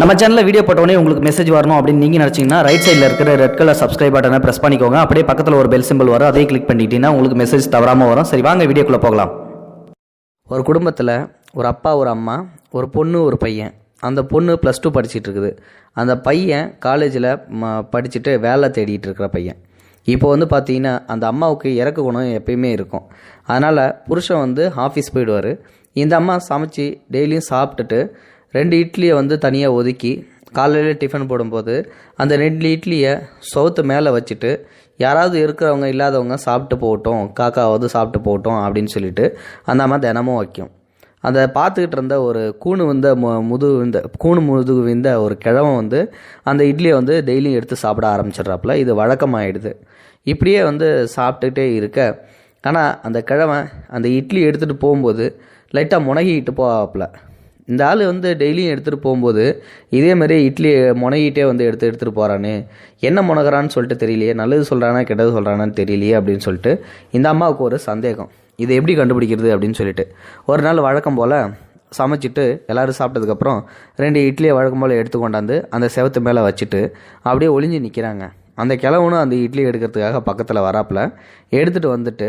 நம்ம சேனலில் வீடியோ போட்டோடனே உங்களுக்கு மெசேஜ் வரணும் அப்படின்னு நீங்கள் நினச்சிங்கன்னா ரைட் சைடில் இருக்கிற ரெட் கலர் சப்ஸ்கிரைப் பட்டனை ப்ரெஸ் பண்ணிக்கோங்க. அப்படியே பக்கத்தில் ஒரு பெல் சிம்பிள் வரும். அதே கிளிக் பண்ணிட்டீங்கன்னா உங்களுக்கு மெசேஜ் தவறாமல் வரும். சரி வாங்க வீடியோக்குள்ளே போகலாம். ஒரு குடும்பத்தில் ஒரு அப்பா ஒரு அம்மா ஒரு பொண்ணு ஒரு பையன். அந்த பொண்ணு ப்ளஸ் டூ படிச்சுட்டு இருக்குது. அந்த பையன் காலேஜில் படிச்சுட்டு வேலை தேடிட்டு இருக்கிற பையன். இப்போ வந்து பார்த்தீங்கன்னா அந்த அம்மாவுக்கு இறக்க குணம் எப்பயுமே இருக்கும். அதனால் புருஷன் வந்து ஆஃபீஸ் போயிடுவார். இந்த அம்மா சமைச்சு டெய்லியும் சாப்பிட்டுட்டு ரெண்டு இட்லியை வந்து தனியாக ஒதுக்கி காலையில் டிஃபன் போடும்போது அந்த ரெண்டு இட்லியை சவுத்து மேலே வச்சுட்டு யாராவது இருக்கிறவங்க இல்லாதவங்க சாப்பிட்டு போகட்டும் காக்காவது சாப்பிட்டு போகட்டும் அப்படின்னு சொல்லிட்டு அந்த அம்மா தினமும் வைக்கும். அதை பார்த்துக்கிட்டு இருந்த ஒரு கூணு வந்த மு- முதுகு விந்த கூணு முதுகு விந்த ஒரு கிழமை வந்து அந்த இட்லியை வந்து டெய்லியும் எடுத்து சாப்பிட ஆரம்பிச்சிடுறாப்புல. இது வழக்கமாகிடுது இப்படியே வந்து சாப்பிட்டுட்டே இருக்க. ஆனால் அந்த கிழவன் அந்த இட்லி எடுத்துகிட்டு போகும்போது லைட்டாக முனகிக்கிட்டு போவாப்புல. இந்த ஆள் வந்து டெய்லியும் எடுத்துகிட்டு போகும்போது இதேமாதிரி இட்லி முனகிட்டே வந்து எடுத்து எடுத்துகிட்டு போகிறானே என்ன முனகிறான்னு சொல்லிட்டு தெரியலையே. நல்லது சொல்கிறானா கெட்டது சொல்கிறானான்னு தெரியலையே அப்படின்னு சொல்லிட்டு இந்த அம்மாவுக்கு ஒரு சந்தேகம். இதை எப்படி கண்டுபிடிக்கிறது அப்படின்னு சொல்லிட்டு. ஒரு நாள் வழக்கம் போல் சமைச்சிட்டு எல்லாரும் சாப்பிட்டதுக்கப்புறம் ரெண்டு இட்லியை வழக்கம் போல் எடுத்து கொண்டாந்து அந்த செவத்து மேலே வச்சுட்டு அப்படியே ஒளிஞ்சு நிற்கிறாங்க அந்த கிழவனும் அந்த இட்லி எடுக்கிறதுக்காக பக்கத்தில் வராப்புல எடுத்துகிட்டு வந்துட்டு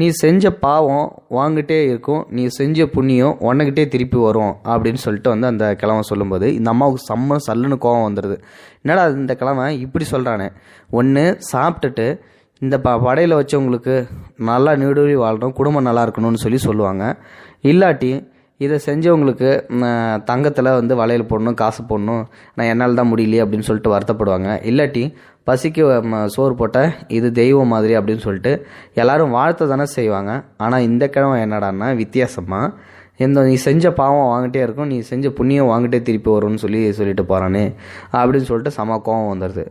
நீ செஞ்ச பாவம் வாங்கிட்டே இருக்கும் நீ செஞ்ச புண்ணியம் உன்னகிட்டே திருப்பி வரும் அப்படின்னு சொல்லிட்டு வந்து அந்த கிழவன் சொல்லும்போது இந்த அம்மாவுக்கு செம்ம சல்லுன்னு கோவம் வந்துடுது என்னடா இந்த கிழவன்? இப்படி சொல்கிறானே ஒன்று சாப்பிட்டுட்டு இந்த ப படையில் வச்சவங்களுக்கு நல்லா நீடூழி வாழணும் குடும்பம் நல்லா இருக்கணும்னு சொல்லி சொல்லுவாங்க. இல்லாட்டி இதை செஞ்சவங்களுக்கு தங்கத்தில் வந்து வளையல் போடணும் காசு போடணும் நான் என்னால் தான் முடியலையே அப்படின்னு சொல்லிட்டு வருத்தப்படுவாங்க. இல்லாட்டி பசிக்கு சோறு போட்ட இது தெய்வம் மாதிரி அப்படின்னு சொல்லிட்டு எல்லாரும் வாழ்த்த தானே செய்வாங்க. ஆனால் இந்த கிழமை என்னடான்னா வித்தியாசமாக இந்த நீ செஞ்ச பாவம் வாங்கிட்டே இருக்கும் நீ செஞ்ச புண்ணியம் வாங்கிட்டே திருப்பி வரும்னு சொல்லி சொல்லிட்டு போகிறானே அப்படின்னு சொல்லிட்டு செம கோவம் வந்துடுது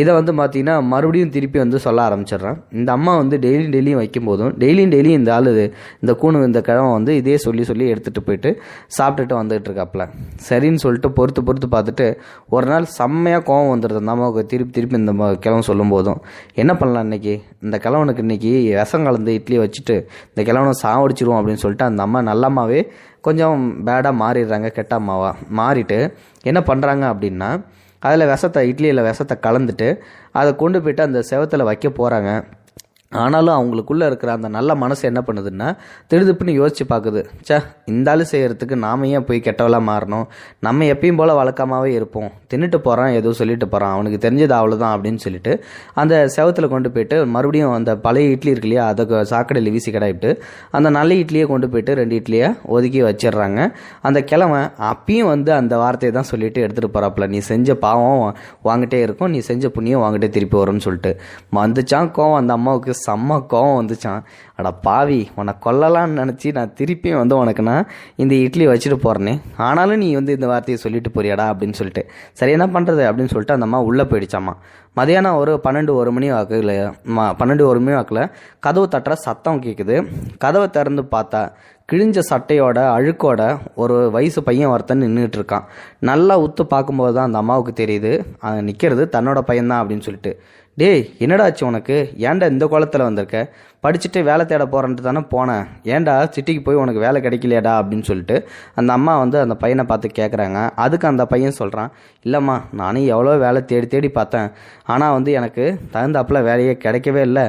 இதை வந்து பார்த்திங்கன்னா மறுபடியும் திருப்பி வந்து சொல்ல ஆரம்பிச்சிடுறான். இந்த அம்மா வந்து டெய்லியும் டெய்லியும் வைக்கும்போதும் டெய்லியும் டெய்லியும் இந்த ஆள் இந்த கூணு இந்த கிழமை வந்து இதே சொல்லி சொல்லி எடுத்துகிட்டு போயிட்டு சாப்பிட்டுட்டு வந்துட்டு இருக்காப்புல. சரின்னு சொல்லிட்டு பொறுத்து பொறுத்து பார்த்துட்டு ஒரு நாள் செம்மையாக கோவம் வந்துடுது அந்த அம்மாவுக்கு. திருப்பி திருப்பி இந்த கிழவன் சொல்லும் போதும் என்ன பண்ணலாம் இன்றைக்கி இந்த கிழவனுக்கு இன்னைக்கு விஷம் கலந்து இட்லி வச்சுட்டு இந்த கிழவனை சாவடிச்சிருவோம் அப்படின்னு சொல்லிட்டு அந்த அம்மா நல்லம்மாவே கொஞ்சம் பேடாக மாறிடுறாங்க கெட்ட அம்மாவாக மாறிட்டு என்ன பண்ணுறாங்க அப்படின்னா அதில் விஷத்தை இட்லியில் விஷத்தை கலந்துட்டு அதை கொண்டு போயிட்டு அந்த செவத்தில் வைக்க போகிறாங்க ஆனாலும் அவங்களுக்குள்ளே இருக்கிற அந்த நல்ல மனசு என்ன பண்ணுதுன்னா திடுதுப்புன்னு யோசிச்சு பார்க்குது சே இந்த செய்கிறதுக்கு நாம ஏன் போய் கெட்டவளாக மாறணும்? நம்ம எப்பயும் போல் வழக்கமாகவே இருப்போம். தின்னுட்டு போகிறான் ஏதோ சொல்லிட்டு போகிறான் அவனுக்கு தெரிஞ்சது அவ்வளோதான் அப்படின்னு சொல்லிட்டு அந்த செவத்தில் கொண்டு போயிட்டு மறுபடியும் அந்த பழைய இட்லி இருக்கு இல்லையா அதை சாக்கடையில் வீசி கடாயிட்டு அந்த நல்ல இட்லியை கொண்டு போயிட்டு ரெண்டு இட்லியை ஒதுக்கி வச்சிடுறாங்க. அந்த கிழமை அப்பயும் வந்து அந்த வார்த்தையை தான் சொல்லிட்டு எடுத்துகிட்டு போகிறாப்புல நீ செஞ்ச பாவம் வாங்கிட்டே இருக்கும். நீ செஞ்ச புண்ணியம் வாங்கிட்டே திருப்பி வரும்னு சொல்லிட்டு. வந்துச்சான் கோவம் அந்த அம்மாவுக்கு. செம்ம கோவம் வந்துச்சான். அட பாவி உன்னை கொல்லலாம்னு நினச்சி நான் திருப்பியும் வந்து உனக்கு நான் இந்த இட்லி வச்சுட்டு போகிறேனே ஆனாலும் நீ வந்து இந்த வார்த்தையை சொல்லிட்டு போறியாடா அப்படின்னு சொல்லிட்டு. சரி என்ன பண்ணுறது அப்படின்னு சொல்லிட்டு அந்த அம்மா உள்ளே போயிடுச்சாம்மா. மதியானம் ஒரு பன்னெண்டு ஒரு மணி வாக்கில் பன்னெண்டு ஒரு மணி வாக்கில் கதவு தட்டுற சத்தம் கேட்குது கதவை திறந்து பார்த்தா கிழிஞ்ச சட்டையோட அழுக்கோட ஒரு வயசு பையன் ஒருத்தன் நின்றுட்டு இருக்கான். நல்லா உத்து பார்க்கும்போது தான் அந்த அம்மாவுக்கு தெரியுது. நிற்கிறது தன்னோட பையன்தான் அப்படின்னு சொல்லிட்டு. டேய் என்னடா ஆச்சு உனக்கு? ஏன்டா இந்த குளத்தில் வந்திருக்க? படிச்சுட்டு வேலை தேட போகிறன்ட்டு தானே போனேன். ஏன்டா சிட்டிக்கு போய் உனக்கு வேலை கிடைக்கலையாடா அப்படின்னு சொல்லிட்டு அந்த அம்மா வந்து அந்த பையனை பார்த்து கேட்குறாங்க அதுக்கு அந்த பையன் சொல்கிறான் இல்லைம்மா நானும் எவ்வளோ வேலை தேடி தேடி பார்த்தேன். ஆனால் வந்து எனக்கு தகுந்தாப்புல வேலையே கிடைக்கவே இல்லை.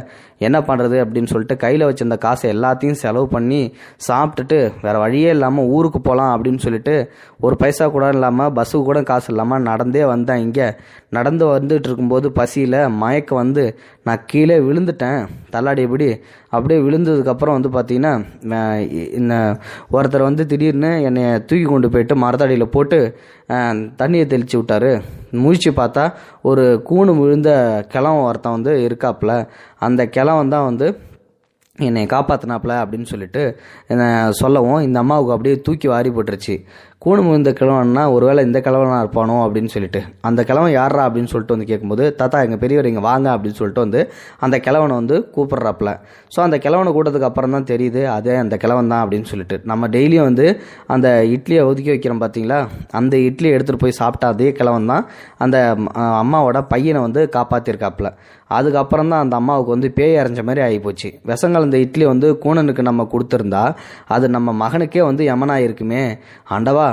என்ன பண்ணுறது அப்படின்னு சொல்லிட்டு கையில் வச்சிருந்த காசை எல்லாத்தையும் செலவு பண்ணி சாப்பிட்டுட்டு வேறு வழியே இல்லாமல் ஊருக்கு போகலாம் அப்படின்னு சொல்லிட்டு ஒரு பைசா கூட இல்லாமல் பஸ்ஸுக்கு கூட காசு இல்லாமல் நடந்தே வந்தேன் இங்கே. நடந்து வந்துட்டு இருக்கும்போது பசியில் மயக்கம் வந்து நான் கீழே விழுந்துட்டேன். தள்ளாடியபடி அப்படியே விழுந்ததுக்கப்புறம் வந்து பார்த்தீங்கன்னா இந்த ஒருத்தர் வந்து திடீர்னு என்னை தூக்கி கொண்டு போயிட்டு மரத்தடியில் போட்டு தண்ணியை தெளித்து விட்டாரு. முழிச்சு பார்த்தா ஒரு கூணு விழுந்த கிளம் ஒருத்தன் வந்து இருக்காப்புல. அந்த கிளம் தான் வந்து என்னை காப்பாற்றினாப்புல அப்படின்னு சொல்லிட்டு என்னை சொல்லவும் இந்த அம்மாவுக்கு அப்படியே தூக்கி வாரி போட்டுருச்சு. கூணு இந்த கிழவன்னா ஒருவேளை இந்த கிழவனா இருப்பானோ அப்படின்னு சொல்லிட்டு. அந்த கிழவன் யாரா அப்படின்னு சொல்லிட்டு வந்து கேட்கும்போது தாத்தா எங்கள் பெரியவர் இங்கே வாங்க அப்படின்னு சொல்லிட்டு வந்து அந்த கிழவனை வந்து கூப்பிட்றாப்புல. ஸோ அந்த கிழவனை கூட்டத்துக்கு அப்புறம் தான் தெரியுது அதே அந்த கிழவன் தான் அப்படின்னு சொல்லிட்டு. நம்ம டெய்லியும் வந்து அந்த இட்லியை ஒதுக்கி வைக்கிறோம் பார்த்தீங்களா அந்த இட்லியை எடுத்துகிட்டு போய் சாப்பிட்டா அதே கிழவன் தான் அந்த அம்மாவோட பையனை வந்து காப்பாற்றிருக்காப்புல அதுக்கப்புறம் தான் அந்த அம்மாவுக்கு வந்து பேய் அரைஞ்ச மாதிரி ஆகிப்போச்சு. விஷங்கள் இந்த இட்லி வந்து கூணனுக்கு நம்ம கொடுத்துருந்தா அது நம்ம மகனுக்கே வந்து யமனா இருக்குமே ஆண்டவா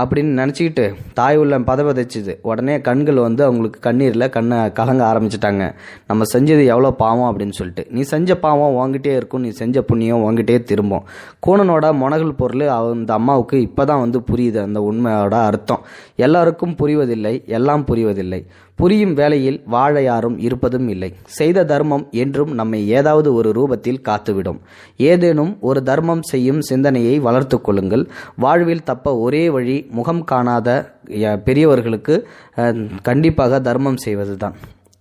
அப்படின்னு நினச்சிக்கிட்டு தாய் உள்ள பதவதைச்சுது உடனே கண்கள் வந்து அவங்களுக்கு கண்ணீரில் கண்ணை கலங்க ஆரம்பிச்சிட்டாங்க. நம்ம செஞ்சது எவ்வளோ பாவம் அப்படின்னு சொல்லிட்டு. நீ செஞ்ச பாவம் வாங்கிட்டே இருக்கும் நீ செஞ்ச புண்ணியம் வாங்கிட்டே திரும்பும். கூணனோட முனகல் பொருள் அந்த அம்மாவுக்கு இப்போ தான் வந்து புரியுது அந்த உண்மையோட அர்த்தம். எல்லாருக்கும் புரிவதில்லை எல்லாம் புரிவதில்லை. புரியும் வேளையில் வாழ யாரும் இருப்பதும் இல்லை. செய்த தர்மம் என்றும் நம்மை ஏதாவது ஒரு ரூபத்தில் காத்துவிடும். ஏதேனும் ஒரு தர்மம் செய்யும் சிந்தனையை வளர்த்து கொள்ளுங்கள். வாழ்வில் தப்ப ஒரே வழி முகம் காணாத பெரியவர்களுக்கு கண்டிப்பாக தர்மம் செய்வது தான்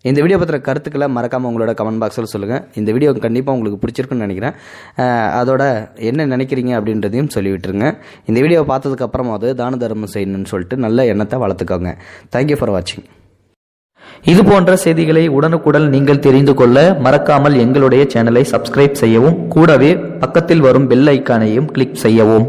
இந்த வீடியோ பற்றின கருத்துக்களை மறக்காமல் உங்களோட கமெண்ட் பாக்ஸில் சொல்லுங்கள் இந்த வீடியோ கண்டிப்பாக உங்களுக்கு பிடிச்சிருக்குன்னு நினைக்கிறேன். அதோட என்ன நினைக்கிறீங்க அப்படின்றதையும் சொல்லிவிட்டுருங்க. இந்த வீடியோவை பார்த்ததுக்கப்புறமாவது தான தர்மம் செய்யணும்னு சொல்லிட்டு நல்ல எண்ணத்தை வளர்த்துக்கோங்க. தேங்க்யூ ஃபார் வாட்சிங் இது போன்ற செய்திகளை உடனுக்குடன் நீங்கள் தெரிந்து கொள்ள மறக்காமல் எங்களுடைய சேனலை சப்ஸ்கிரைப் செய்யவும் கூடவே பக்கத்தில் வரும் பெல் ஐக்கானையும் கிளிக் செய்யவும்.